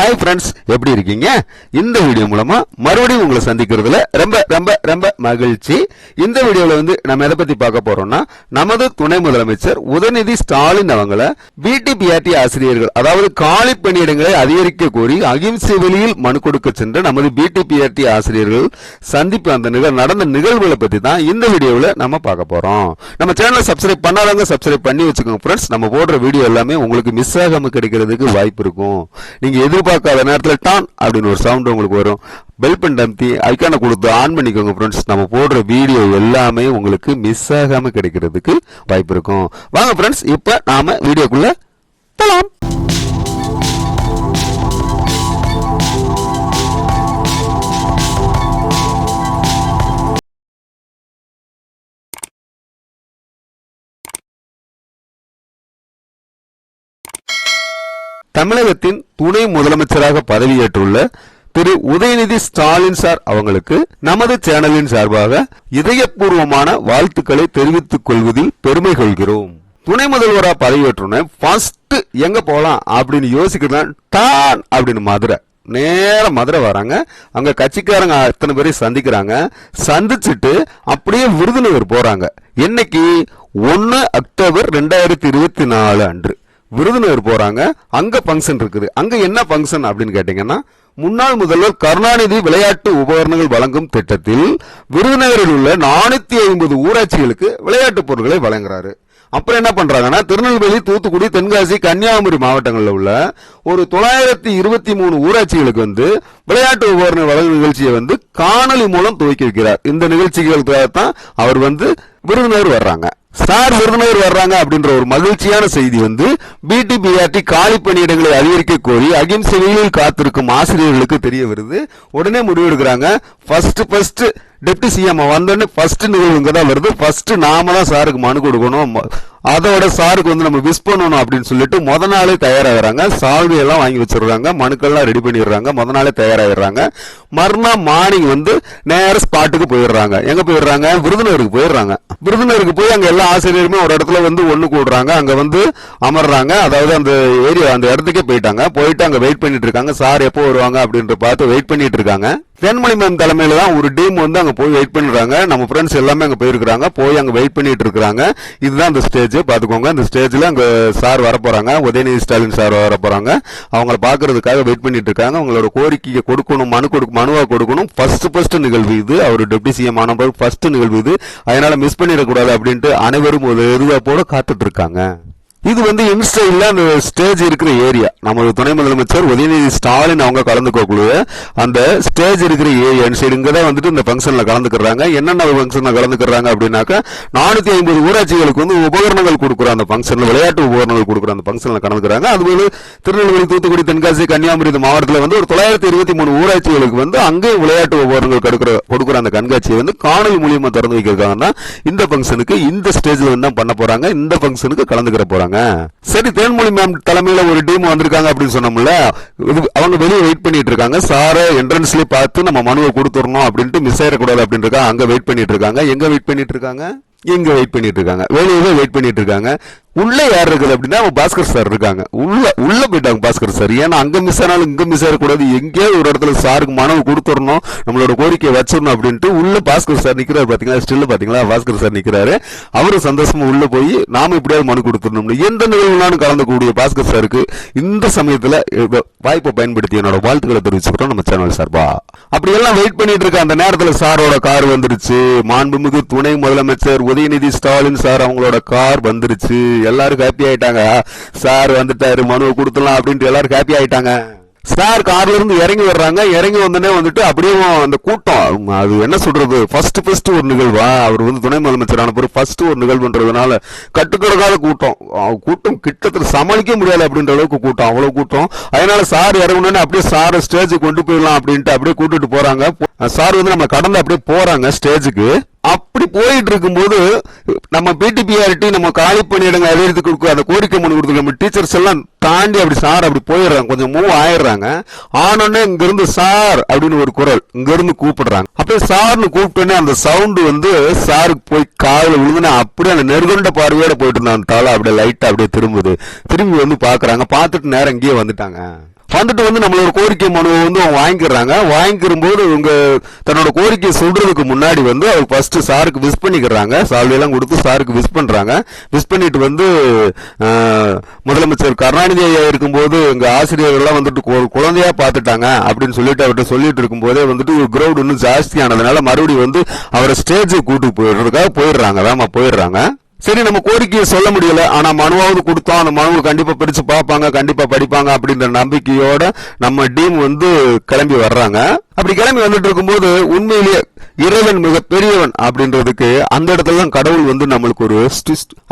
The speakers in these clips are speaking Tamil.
ஹாய் ஃப்ரெண்ட்ஸ் எப்படி இருக்கீங்க? இந்த வீடியோ மூலமா மறுபடியும் உங்களை சந்திக்கிறதுல ரொம்ப ரொம்ப ரொம்ப மகிழ்ச்சி. இந்த வீடியோல வந்து நம்ம எதை பத்தி பார்க்க போறோம்னா நமது துணை முதலமைச்சர் உதயநிதி ஸ்டாலின் அவங்கள பிடிபிஆர்டி ஆசிரியர்கள் அதாவது காலி பணியிடங்களை அதிகரிக்க கோரி அகிம்சை வெளியில் மனு கொடுக்க சென்ற நமது பிடிபிஆர்டி ஆசிரியர்கள் சந்திப்பு அந்த நிகழ் நடந்த நிகழ்வுகளை பத்தி தான் இந்த வீடியோவில் நம்ம பார்க்க போறோம். நம்ம சேனலை சப்ஸ்கிரைப் பண்ணாதவங்க சப்ஸ்கிரைப் பண்ணி வச்சுக்கோங்க ஃப்ரெண்ட்ஸ் நம்ம போடுற வீடியோ எல்லாமே உங்களுக்கு மிஸ் ஆகாம கிடைக்கிறதுக்கு வாய்ப்பு இருக்கும். நீங்க எதிர்பார்க்காத நேரத்துல டான் அப்படின்னு ஒரு சவுண்ட் உங்களுக்கு வரும். பெல் பட்டன் அமுத்தி ஐக்கானை கொடுத்து ஆன் பண்ணிக்கோங்க ஃப்ரெண்ட்ஸ் நம்ம போடுற வீடியோ எல்லாமே உங்களுக்கு மிஸ் ஆகாம கிடைக்கிறதுக்கு வாய்ப்பு இருக்கும். வாங்க ஃப்ரெண்ட்ஸ் இப்ப நாம வீடியோக்குள்ளே போலாம் தமிழகத்தின் துணை முதலமைச்சராக பதவியேற்றுள்ள திரு உதயநிதி ஸ்டாலின் சார் அவங்களுக்கு நமது சேனலின் சார்பாக இதயபூர்வமான வாழ்த்துக்களை தெரிவித்துக் கொள்வதில் பெருமை கொள்கிறோம். துணை முதல்வரா பதவியேற்றுன ஃபர்ஸ்ட் எங்க போலாம்? அப்படின்னு யோசிக்கிறேன் டான் அப்படின்னு மதுரை நேரம் மதுரை வராங்க. அங்க கட்சிக்காரங்க அத்தனை பேரையும் சந்திக்கிறாங்க. சந்திச்சுட்டு அப்படியே விருதுநகர் போறாங்க. என்னைக்கு ஒன்னு அக்டோபர் ரெண்டாயிரத்தி இருபத்தி நாலு அன்று. விருதுநகர் போறாங்க. அங்க ஃபங்க்ஷன் இருக்குது. அங்க என்ன ஃபங்க்ஷன் அப்படின்னு கேட்டீங்கன்னா முன்னாள் முதல்வர் கருணாநிதி விளையாட்டு உபகரணங்கள் வழங்கும் திட்டத்தில் விருதுநகரில் உள்ள நானூத்தி ஐம்பது ஊராட்சிகளுக்கு விளையாட்டு பொருட்களை வழங்குறாரு. அப்புறம் என்ன பண்றாங்கன்னா திருநெல்வேலி தூத்துக்குடி தென்காசி கன்னியாகுமரி மாவட்டங்களில் உள்ள ஒரு தொள்ளாயிரத்தி இருபத்தி மூணு ஊராட்சிகளுக்கு வந்து விளையாட்டு உபகரண வழங்கும் நிகழ்ச்சியை வந்து காணொலி மூலம் துவக்கி வைக்கிறார். இந்த நிகழ்ச்சிகளுக்காக தான் அவர் வந்து விருதுநகர் வர்றாங்க. சார் விருதுநகர் வர்றாங்க அப்படின்ற ஒரு மகிழ்ச்சியான செய்தி வந்து பிடிபிஆர்டி காலி பணியிடங்களை அதிகரிக்க கோரி அகிம்சையில் காத்திருக்கும் ஆசிரியர்களுக்கு தெரிய வருது. உடனே முடிவெடுக்கிறாங்க. ஃபர்ஸ்ட் ஃபர்ஸ்ட் டெப்டி சிஎம் வந்தோடனே ஃபர்ஸ்ட் நிகழ்வுங்க தான் வருது. ஃபர்ஸ்ட் நாம தான் சாருக்கு மனு கொடுக்கணும். அதோட சாருக்கு வந்து நம்ம விஷ் பண்ணணும் அப்படின்னு சொல்லிட்டு முத நாளே தயாராகிறாங்க. சால்வி எல்லாம் வாங்கி வச்சிடுறாங்க. மனுக்கள்லாம் ரெடி பண்ணிடுறாங்க. முத நாளே தயாராகிடுறாங்க மறுநாள் மார்னிங் வந்து நேர ஸ்பாட்டுக்கு போயிடுறாங்க. எங்க போயிடுறாங்க? விருதுநகருக்கு போயிடுறாங்க. விருதுநகருக்கு போய் அங்க எல்லா ஆசிரியருமே ஒரு இடத்துல வந்து ஒண்ணு கூடுறாங்க. அங்க வந்து அமர்றாங்க. அதாவது அந்த ஏரியா அந்த இடத்துக்கே போயிட்டாங்க. போயிட்டு அங்க வெயிட் பண்ணிட்டு இருக்காங்க. சார் எப்போ வருவாங்க அப்படின்ற பார்த்து வெயிட் பண்ணிட்டு இருக்காங்க. தென்மொழி மேம் தலைமையில தான் ஒரு டீம் வந்து அங்க போய் வெயிட் பண்ணிடுறாங்க. நம்ம ஃப்ரெண்ட்ஸ் எல்லாமே அங்க போயிருக்காங்க போய் அங்க வெயிட் பண்ணிட்டு இருக்காங்க இதுதான் அந்த ஸ்டேஜ் பார்த்துக்கோங்க அந்த ஸ்டேஜில் அங்கே சார் வரப்போகிறாங்க உதயநிதி ஸ்டாலின் சார் வர அவங்கள பார்க்கறதுக்காக வெயிட் பண்ணிட்டு இருக்காங்க அவங்களோட கோரிக்கையை கொடுக்கணும் மனு கொடுக்க மனுவாக கொடுக்கணும். ஃபர்ஸ்ட் ஃபர்ஸ்ட் நிகழ்வு இது. அவர் டெப்டி சிஎம் ஆன பிறகு ஃபர்ஸ்ட் நிகழ்வு இது. அதனால மிஸ் பண்ணிடக்கூடாது அப்படின்ட்டு அனைவரும் ஒரு எதிர்பார்ப்போட காத்துட்டு இருக்காங்க இது வந்து இன்ஸ்டைல அந்த ஸ்டேஜ் இருக்கிற ஏரியா நமது துணை முதலமைச்சர் உதயநிதி ஸ்டாலின் அவங்க கலந்துக்கக்கூடிய அந்த ஸ்டேஜ் இருக்கிற ஏரியா சைடு இங்கே தான் வந்துட்டு இந்த ஃபங்க்ஷனில் கலந்துக்கிறாங்க. என்னென்ன ஃபங்க்ஷனில் கலந்துக்கிறாங்க அப்படின்னாக்கா நானூற்றி ஐம்பது ஊராட்சிகளுக்கு வந்து உபகரணங்கள் கொடுக்குற அந்த ஃபங்க்ஷனில் விளையாட்டு உபகரணங்கள் கொடுக்குற அந்த ஃபங்க்ஷனில் கலந்துக்கிறாங்க. அதுபோல் திருநெல்வேலி தூத்துக்குடி தென்காசி கன்னியாகுமரி மாவட்டத்தில் வந்து ஒரு தொள்ளாயிரத்தி இருபத்தி மூணு ஊராட்சிகளுக்கு வந்து அங்கே விளையாட்டு உபகரணங்கள் கொடுக்குற கொடுக்குற அந்த கண்காட்சியை வந்து காணொலி மூலியமாக திறந்து வைக்கிறாங்கன்னா இந்த ஃபங்க்ஷனுக்கு இந்த ஸ்டேஜில் வந்து தான் பண்ண போகிறாங்க இந்த ஃபங்க்ஷனுக்கு கலந்துக்கிற போகிறாங்க சொல்றாங்க. சரி தேன்மொழி மேம் தலைமையில ஒரு டீம் வந்திருக்காங்க அப்படின்னு சொன்னோம்ல அவங்க வெளியே வெயிட் பண்ணிட்டு இருக்காங்க. சார என்ட்ரன்ஸ்லயே பார்த்து நம்ம மனுவை கொடுத்துடணும் அப்படின்ட்டு மிஸ் ஆயிடக்கூடாது அப்படின்னு இருக்காங்க அங்க வெயிட் பண்ணிட்டு இருக்காங்க. எங்க வெயிட் பண்ணிட்டு இருக்காங்க? இங்கே வெயிட் பண்ணிட்டு இருக்காங்க வெளியே வெயிட் பண்ணிட்டு இருக்காங்க உள்ள யார் இருக்குது அப்படின்னா பாஸ்கர் சார் இருக்காங்க. உள்ள உள்ள போயிட்டாங்க பாஸ்கர் சார் ஏன்னா அங்கே மிஸ் ஆனாலும் இங்கே மிஸ் ஆகக்கூடாது. எங்கேயாவது ஒரு இடத்துல சாருக்கு மனம் கொடுத்துடணும். நம்மளோட கோரிக்கையை வச்சிடணும் அப்படின்ட்டு உள்ள பாஸ்கர் சார் நிற்கிறாரு பார்த்தீங்களா ஸ்டில் பார்த்தீங்களா பாஸ்கர் சார் நிற்கிறாரு அவரும் சந்தோஷமா உள்ள போய் நாம இப்படியாவது மனு கொடுத்துடணும்னு. எந்த நிகழ்வுனாலும் கலந்துக்கூடிய பாஸ்கர் சாருக்கு இந்த சமயத்தில் வாய்ப்பை பயன்படுத்தி என்னோட வாழ்த்துக்களை தெரிவிச்சுக்கிறோம் நம்ம சேனல் சார்பா. அப்படி எல்லாம் வெயிட் பண்ணிட்டு இருக்க அந்த நேரத்துல சாரோட கார் வந்துருச்சு. மாண்புமிகு துணை முதலமைச்சர் உதயநிதி ஸ்டாலின் சார் அவங்களோட கார் வந்துருச்சு. எல்லாரும் ஹாப்பி ஆயிட்டாங்க. சார் வந்துட்டாரு மனுவை கொடுத்துலாம் அப்படின்ட்டு எல்லாரும் ஹாப்பி ஆயிட்டாங்க. சார் கார்ல இருந்து இறங்கி வர்றாங்க. இறங்கி வந்தனே வந்துட்டு அப்படியே அந்த கூட்டம் அது என்ன சொல்றது? ஃபர்ஸ்ட் ஃபர்ஸ்ட் ஒரு நிகழ்வா? அவர் வந்து துணை முதலமைச்சரான பிறகு ஃபர்ஸ்ட் ஒரு நிகழ்வுன்றதுனால கட்டுக்கடக்காத கூட்டம். கூட்டம் கிட்டத்தட்ட சமாளிக்க முடியாது அப்படின்ற அளவுக்கு கூட்டம். அவ்வளவு கூட்டம். அதனால சார் இறங்கணும்னு அப்படியே சார் ஸ்டேஜுக்கு கொண்டு போயிடலாம் அப்படின்ட்டு அப்படியே கூட்டிட்டு போறாங்க. சார் வந்து நம்ம கடந்து அப்படியே போறாங்க ஸ்டேஜுக்கு அப்படி போயிட்டு இருக்கும்போது நம்ம பிடிபிஆர்டி நம்ம காலி பணியிடங்கள் அதிகரித்து கொடுக்க அந்த கோரிக்கை மனு கொடுத்து நம்ம டீச்சர்ஸ் எல்லாம் தாண்டி அப்படி சார் அப்படி போயிடுறாங்க. கொஞ்சம் மூவ் ஆயிடுறாங்க. ஆனோடனே இங்கிருந்து சார் அப்படின்னு ஒரு குரல். இங்கிருந்து கூப்பிடுறாங்க. அப்படியே சார்னு கூப்பிட்டோன்னே அந்த சவுண்டு வந்து சாருக்கு போய் காதுல விழுந்துனா அப்படியே அந்த நெருகொண்ட பார்வையோட போயிட்டு இருந்தான். தலை அப்படியே லைட்டாக அப்படியே திரும்புது. திரும்பி வந்து பார்க்குறாங்க. பார்த்துட்டு நேரம் இங்கேயே வந்துட்டாங்க. வந்துட்டு வந்து நம்மளோட கோரிக்கை மனுவை வந்து அவங்க வாங்கிக்கிறாங்க வாங்கிக்கிறபோது இவங்க தன்னோட கோரிக்கையை சொல்றதுக்கு முன்னாடி வந்து அவர் ஃபர்ஸ்ட் சாருக்கு விஷ் பண்ணிக்கிறாங்க. சால்வையெல்லாம் கொடுத்து சாருக்கு விஷ் பண்ணுறாங்க விஷ் பண்ணிட்டு வந்து முதலமைச்சர் கருணாநிதி ஐயா இருக்கும்போது இங்கே ஆசிரியர்கள்லாம் வந்துட்டு குழந்தையா பார்த்துட்டாங்க அப்படின்னு சொல்லிட்டு அவர்கிட்ட சொல்லிட்டு இருக்கும்போதே வந்துட்டு ஒரு க்ரௌட் இன்னும் ஜாஸ்தியானதுனால மறுபடியும் வந்து அவரை ஸ்டேஜுக்கு கூட்டு போயிடுறதுக்காக போயிடுறாங்க. வேமா போயிடுறாங்க. சரி நம்ம கோரிக்கையை சொல்ல முடியல. ஆனா மனுவாவது கொடுத்தோம் அந்த மனுவை கண்டிப்பா பிரிச்சு பார்ப்பாங்க கண்டிப்பா படிப்பாங்க அப்படின்ற நம்பிக்கையோட நம்ம டீம் வந்து கிளம்பி வர்றாங்க. அப்படி கிளம்பி வந்துட்டு இருக்கும்போது உண்மையிலேயே இறைவன் மிக பெரியவன் அப்படின்றதுக்கு அந்த இடத்துல தான் கடவுள் வந்து நம்மளுக்கு ஒரு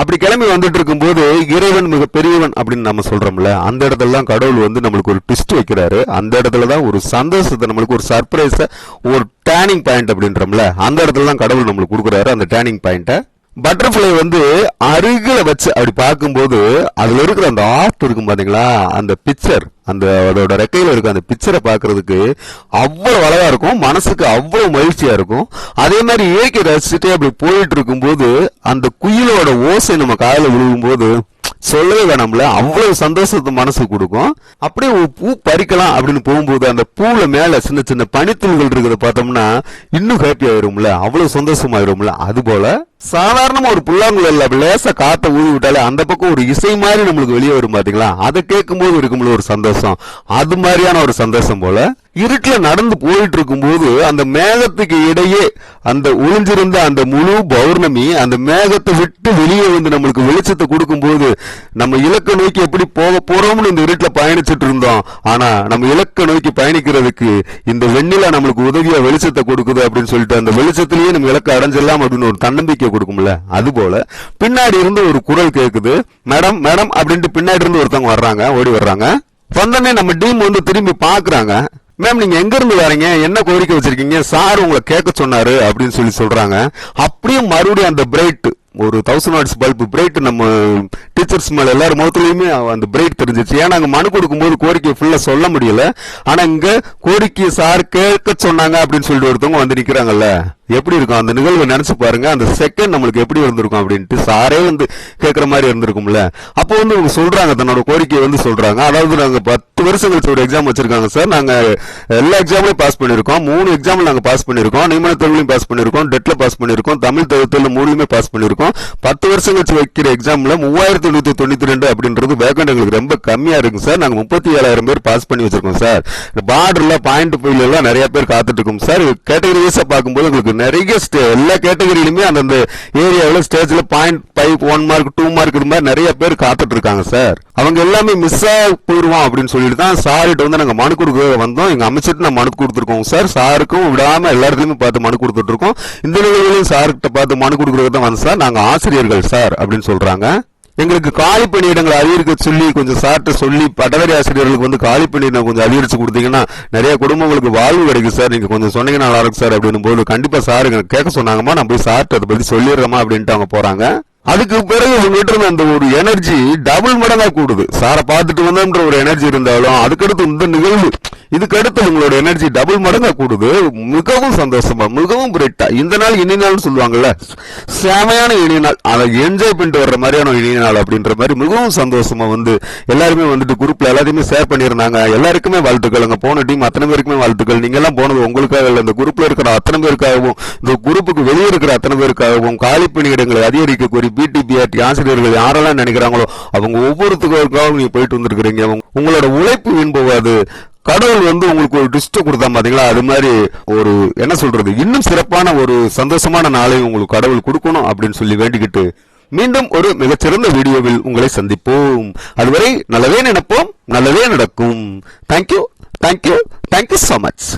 அப்படி கிளம்பி வந்துட்டு இருக்கும்போது இறைவன் மிக பெரியவன் அப்படின்னு நம்ம சொல்றோம்ல அந்த இடத்துல தான் கடவுள் வந்து நம்மளுக்கு ஒரு ட்விஸ்ட் வைக்கிறாரு. அந்த இடத்துல தான் ஒரு சந்தோஷத்தை நம்மளுக்கு ஒரு சர்ப்ரைஸ ஒரு டேர்னிங் பாயிண்ட் அப்படின்றோம்ல அந்த இடத்துல தான் கடவுள் நம்மளுக்கு கொடுக்குறாரு அந்த டேர்னிங் பாயிண்ட்டை பட்டர்ஃப்ளை வந்து அருகில் வச்சு அப்படி பார்க்கும்போது அதில் இருக்கிற அந்த ஆர்ட் இருக்கும் பார்த்தீங்களா அந்த பிக்சர் அந்த அதோட ரெக்கையில் இருக்க அந்த பிக்சரை பார்க்கறதுக்கு அவ்வளோ அழகாக இருக்கும். மனசுக்கு அவ்வளோ மகிழ்ச்சியாக இருக்கும். அதே மாதிரி இயற்கை ரசிச்சுட்டே அப்படி போயிட்டு இருக்கும்போது அந்த குயிலோட ஓசை நம்ம காதில் விழுகும்போது சொல்லவே வேணாம்ல. அவ்வளவு சந்தோஷத்தை மனசு கொடுக்கும். அப்படியே ஒரு பூ பறிக்கலாம் அப்படின்னு போகும்போது அந்த பூவில் மேல சின்ன சின்ன பனித்தூள்கள் இருக்கிறத பார்த்தோம்னா இன்னும் ஹாப்பி ஆயிரும்ல. அவ்வளவு சந்தோஷமாயிரும்ல. அது போல சாதாரணமா ஒரு புல்லாங்குழல் அப்படி லேசா காத்த ஊதி விட்டாலே அந்த பக்கம் ஒரு இசை மாதிரி நம்மளுக்கு வெளியே வரும் பாத்தீங்களா? அதை கேட்கும்போது இருக்கும்போது ஒரு சந்தோஷம். அது மாதிரியான ஒரு சந்தோஷம் போல இருட்டில் நடந்து போயிட்டு இருக்கும்போது அந்த மேகத்துக்கு இடையே அந்த ஒளிஞ்சிருந்த அந்த முழு பௌர்ணமி அந்த மேகத்தை விட்டு வெளியே வந்து நம்மளுக்கு வெளிச்சத்தை கொடுக்கும்போது நம்ம இலக்க நோக்கி எப்படி போக போறோம்னு இந்த இருட்டில் பயணிச்சுட்டு இருந்தோம். ஆனா நம்ம இலக்க நோக்கி பயணிக்கிறதுக்கு இந்த வெண்ணில நம்மளுக்கு உதவியா வெளிச்சத்தை கொடுக்குது அப்படின்னு சொல்லிட்டு அந்த வெளிச்சத்திலேயே நம்ம இலக்க அடைஞ்சிடலாம் அப்படின்னு ஒரு தன்னம்பிக்கை கொடுக்கும்ல. அது போல பின்னாடி இருந்து ஒரு குரல் கேட்குது மேடம் மேடம் அப்படின்ட்டு பின்னாடி இருந்து ஒருத்தவங்க வர்றாங்க ஓடி வர்றாங்க. வந்தோடனே நம்ம டீம் வந்து திரும்பி பாக்குறாங்க மேம் நீங்க எங்க இருந்து வரீங்க? என்ன கோரிக்கை வச்சிருக்கீங்க? சார் உங்களை கேட்க சொன்னாரு அப்படின்னு சொல்லி சொல்றாங்க. அப்படியே மறுபடியும் அந்த பிரைட் ஒரு தௌசண்ட் வாட்ஸ் பல்ப் பிரைட் நம்ம டீச்சர்ஸ் மேல எல்லார் முகத்துலயுமே அந்த பிரைட் தெரிஞ்சிச்சு ஏன்னா அங்க மனு கொடுக்கும்போது கோரிக்கை ஃபுல்லா சொல்ல முடியல. ஆனா இங்க கோரிக்கை சார் கேட்க சொன்னாங்க அப்படின்னு சொல்லிட்டு ஒருத்தவங்க வந்து நிக்கிறாங்கல்ல. எப்படி இருக்கும்? அந்த நிகழ்வை நினைச்சு பாருங்க. அந்த செகண்ட் நம்மளுக்கு எப்படி இருந்திருக்கும் அப்படின்ட்டு சாரே வந்து கேட்குற மாதிரி இருந்திருக்கும்ல. அப்போ வந்து இவங்க சொல்றாங்க தன்னோட கோரிக்கையை வந்து சொல்றாங்க. அதாவது நாங்கள் பத்து வருஷம் கழிச்சு ஒரு எக்ஸாம் வச்சிருக்காங்க சார். நாங்கள் எல்லா எக்ஸாம்லையும் பாஸ் பண்ணியிருக்கோம் மூணு எக்ஸாம் நாங்கள் பாஸ் பண்ணியிருக்கோம் நியமன தேர்வுலையும் பாஸ் பண்ணியிருக்கோம் டெட்ல பாஸ் பண்ணியிருக்கோம் தமிழ் தகுதியில் மூணுமே பாஸ் பண்ணியிருக்கோம் பத்து வருஷம் கழிச்சு வைக்கிற எக்ஸாம்ல மூவாயிரத்தி எழுநூத்தி தொண்ணூத்தி ரெண்டு அப்படின்றது வேகண்ட் எங்களுக்கு ரொம்ப கம்மியா இருக்கும் சார். நாங்கள் முப்பத்தி ஏழாயிரம் பேர் பாஸ் பண்ணி வச்சிருக்கோம் சார். பார்டர்ல பாயிண்ட் ஃபைவ்ல எல்லாம் நிறைய பேர் காத்துட்டு இருக்கோம் சார். கேட்டகரி வைஸா பார்க்கும்போது உங்களுக்கு நிறைய ஸ்டே எல்லா கேட்டகரியிலுமே அந்தந்த ஏரியாவில் ஸ்டேஜில் point five one mark two mark இது மாதிரி நிறைய பேர் காத்துட்டு இருக்காங்க சார் அவங்க எல்லாமே மிஸ் ஆக போயிருவோம் அப்படின்னு சொல்லிட்டு தான் சார்கிட்ட வந்து நாங்கள் மனு கொடுக்க வந்தோம். எங்கள் அமைச்சர்கிட்ட நான் மனு கொடுத்துருக்கோம் சார் சாருக்கும் விடாமல் எல்லா இடத்துலையுமே பார்த்து மனு கொடுத்துட்டு இருக்கோம் இந்த நிலையிலையும் சார்கிட்ட பார்த்து மனு கொடுக்குறது தான் வந்து சார் நாங்கள் ஆசிரியர்கள் சார் அப்படின்னு சொல்கிறாங்க எங்களுக்கு காலி பணியிடங்களை அதிகரிக்க சொல்லி கொஞ்சம் சார்ட்ட சொல்லி பட்டதாரி ஆசிரியர்களுக்கு வந்து காலி பணியிடம் கொஞ்சம் அதிகரித்து கொடுத்தீங்கன்னா நிறைய குடும்பங்களுக்கு வாழ்வு கிடைக்கும் சார். நீங்கள் கொஞ்சம் சொன்னீங்கன்னா நல்லா இருக்கும் சார் அப்படின்னும் போது கண்டிப்பாக சார் கேட்க சொன்னாங்கம்மா நான் போய் சார்ட்ட அதை பற்றி சொல்லிடுறோமா அப்படின்ட்டு அவங்க போகிறாங்க அதுக்கு பிறகு உங்ககிட்ட இருந்த அந்த ஒரு எனர்ஜி டபுள் மடங்கா கூடுது. சாரை பார்த்துட்டு வந்தோம்ன்ற ஒரு எனர்ஜி இருந்தாலும் அதுக்கடுத்து இந்த நிகழ்வு இதுக்கடுத்து உங்களோட எனர்ஜி டபுள் மடங்கா கூடுது. மிகவும் சந்தோஷமா மிகவும் பிரிட்டா இந்த நாள் இனி நாள்னு சொல்லுவாங்கல்ல செமையான இனிய நாள். அதை என்ஜாய் பண்ணிட்டு வர்ற மாதிரியான ஒரு இனிய நாள் அப்படின்ற மாதிரி மிகவும் சந்தோஷமா வந்து எல்லாருமே வந்துட்டு குரூப்ல எல்லாத்தையுமே ஷேர் பண்ணியிருந்தாங்க. எல்லாருக்குமே வாழ்த்துக்கள். அங்கே போன டீம் அத்தனை பேருக்குமே வாழ்த்துக்கள். நீங்க எல்லாம் போனது உங்களுக்காக இல்லை. இந்த குரூப்ல இருக்கிற அத்தனை பேருக்காகவும் இந்த குரூப்புக்கு வெளியே இருக்கிற அத்தனை பேருக்காகவும் காலி பணியிடங்களை அதிகரிக்க குறிப்பு பிடிபிஆர்டி ஆசிரியர்கள் யாரெல்லாம் நினைக்கிறாங்களோ அவங்க ஒவ்வொருத்தருக்காகவும் நீங்க போயிட்டு வந்திருக்கிறீங்க. உங்களோட உழைப்பு வீண்போகாது கடவுள் வந்து உங்களுக்கு ஒரு டிஸ்ட் கொடுத்தா பாத்தீங்களா? அது மாதிரி ஒரு என்ன சொல்றது இன்னும் சிறப்பான ஒரு சந்தோஷமான நாளை உங்களுக்கு கடவுள் கொடுக்கணும் அப்படின்னு சொல்லி வேண்டிக்கிட்டு மீண்டும் ஒரு மிகச்சிறந்த வீடியோவில் உங்களை சந்திப்போம். அதுவரை நல்லதே நினைப்போம் நல்லதே நடக்கும். Thank you thank you thank you so much